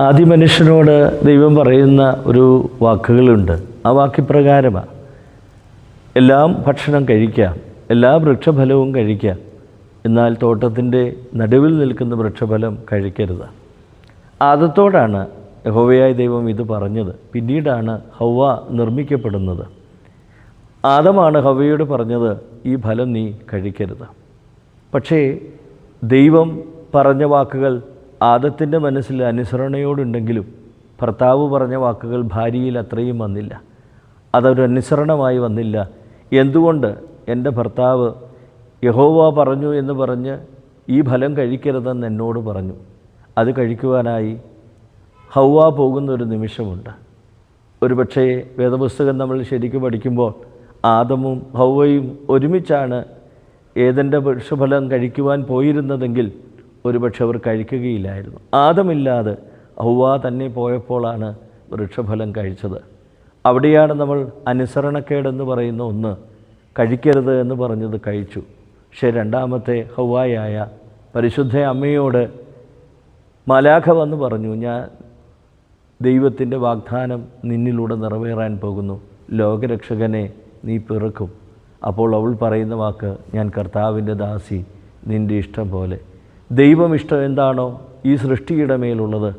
ആദ്യ മനുഷ്യനോട് ദൈവം പറയുന്ന ഒരു വാക്കുകളുണ്ട്. ആ വാക്യപ്രകാരമാണ് എല്ലാം ഭക്ഷണം കഴിക്കാം എല്ലാ വൃക്ഷഫലവും കഴിക്കാം എന്നാൽ തോട്ടത്തിന്റെ നടുവിൽ നിൽക്കുന്ന വൃക്ഷഫലം കഴിക്കരുത്. ആദത്തോടാണ് യഹോവയായ ദൈവം ഇത് പറഞ്ഞത്. പിന്നീടാണ് ഹൗവ നിർമ്മിക്കപ്പെടുന്നത്. ആദമാണ് ഹവയോട് പറഞ്ഞത് ഈ ഫലം നീ കഴിക്കരുത്. പക്ഷേ ദൈവം പറഞ്ഞ വാക്കുകൾ ആദത്തിന്റെ മനസ്സിൽ അനുസരണയോടുണ്ടെങ്കിലും ഭർത്താവ് പറഞ്ഞ വാക്കുകൾ ഭാര്യയിൽ അത്രയും വന്നില്ല. അതൊരു അനുസരണമായി വന്നില്ല. എന്തുകൊണ്ട് എന്റെ ഭർത്താവ് യഹോവ പറഞ്ഞു എന്ന് പറഞ്ഞ് ഈ ഫലം കഴിക്കരുതെന്ന് എന്നോട് പറഞ്ഞു. അത് കഴിക്കുവാനായി ഹൗവ പോകുന്ന ഒരു നിമിഷമുണ്ട്. ഒരുപക്ഷേ വേദപുസ്തകം നമ്മൾ ശരിക്കും പഠിക്കുമ്പോൾ ആദമും ഹൗവയും ഒരുമിച്ചാണ് ഏതെന്റെ വൃക്ഷഫലം കഴിക്കുവാൻ പോയിരുന്നതെങ്കിൽ ഒരുപക്ഷെ അവർ കഴിക്കുകയില്ലായിരുന്നു. ആദമില്ലാതെ ഹൗവ തന്നെ പോയപ്പോഴാണ് വൃക്ഷഫലം കഴിച്ചത്. അവിടെയാണ് നമ്മൾ അനുസരണക്കേടെന്ന് പറയുന്ന ഒന്ന് കഴിക്കരുത് എന്ന് പറഞ്ഞത് കഴിച്ചു. പക്ഷേ രണ്ടാമത്തെ ഹൗവായായ പരിശുദ്ധ അമ്മയോട് മലാഖ വന്ന് പറഞ്ഞു ഞാൻ ദൈവത്തിന്റെ വാഗ്ദാനം നിന്നിലൂടെ നിറവേറാൻ പോകുന്നു. ലോകരക്ഷകനെ നീ പിറക്കും. അപ്പോൾ അവൾ പറയുന്ന വാക്ക് ഞാൻ കർത്താവിന്റെ ദാസി നിന്റെ ഇഷ്ടം പോലെ. ദൈവം ഇഷ്ടം എന്താണോ ഈ സൃഷ്ടിയുടെ മേലുള്ളത്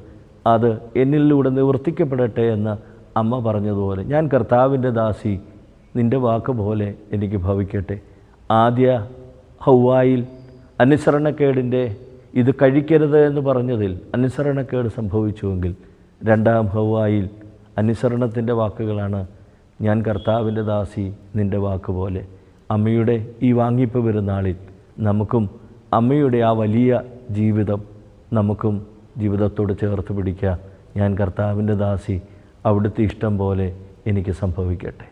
അത് എന്നിലൂടെ നിവർത്തിക്കപ്പെടട്ടെ എന്ന് അമ്മ പറഞ്ഞതുപോലെ ഞാൻ കർത്താവിന്റെ ദാസി നിന്റെ വാക്ക് പോലെ എനിക്ക് ഭവിക്കട്ടെ. ആദ്യ ഹൗവായിൽ അനുസരണക്കേടിന്റെ ഇത് കഴിക്കരുത് എന്ന് പറഞ്ഞതിൽ അനുസരണക്കേട് സംഭവിച്ചുവെങ്കിൽ രണ്ടാം ഹൗവായിൽ അനുസരണത്തിന്റെ വാക്കുകളാണ് ഞാൻ കർത്താവിന്റെ ദാസി നിന്റെ വാക്ക് പോലെ. അമ്മയുടെ ഈ വാങ്ങിപ്പ് പെരുന്നാളിൽ നമുക്കും അമ്മയുടെ ആ വലിയ ജീവിതം നമുക്കും ജീവിതത്തോട് ചേർത്ത് പിടിക്കുക ഞാൻ കർത്താവിന്റെ ദാസി അവിടുത്തെ ഇഷ്ടം പോലെ എനിക്ക് സംഭവിക്കട്ടെ.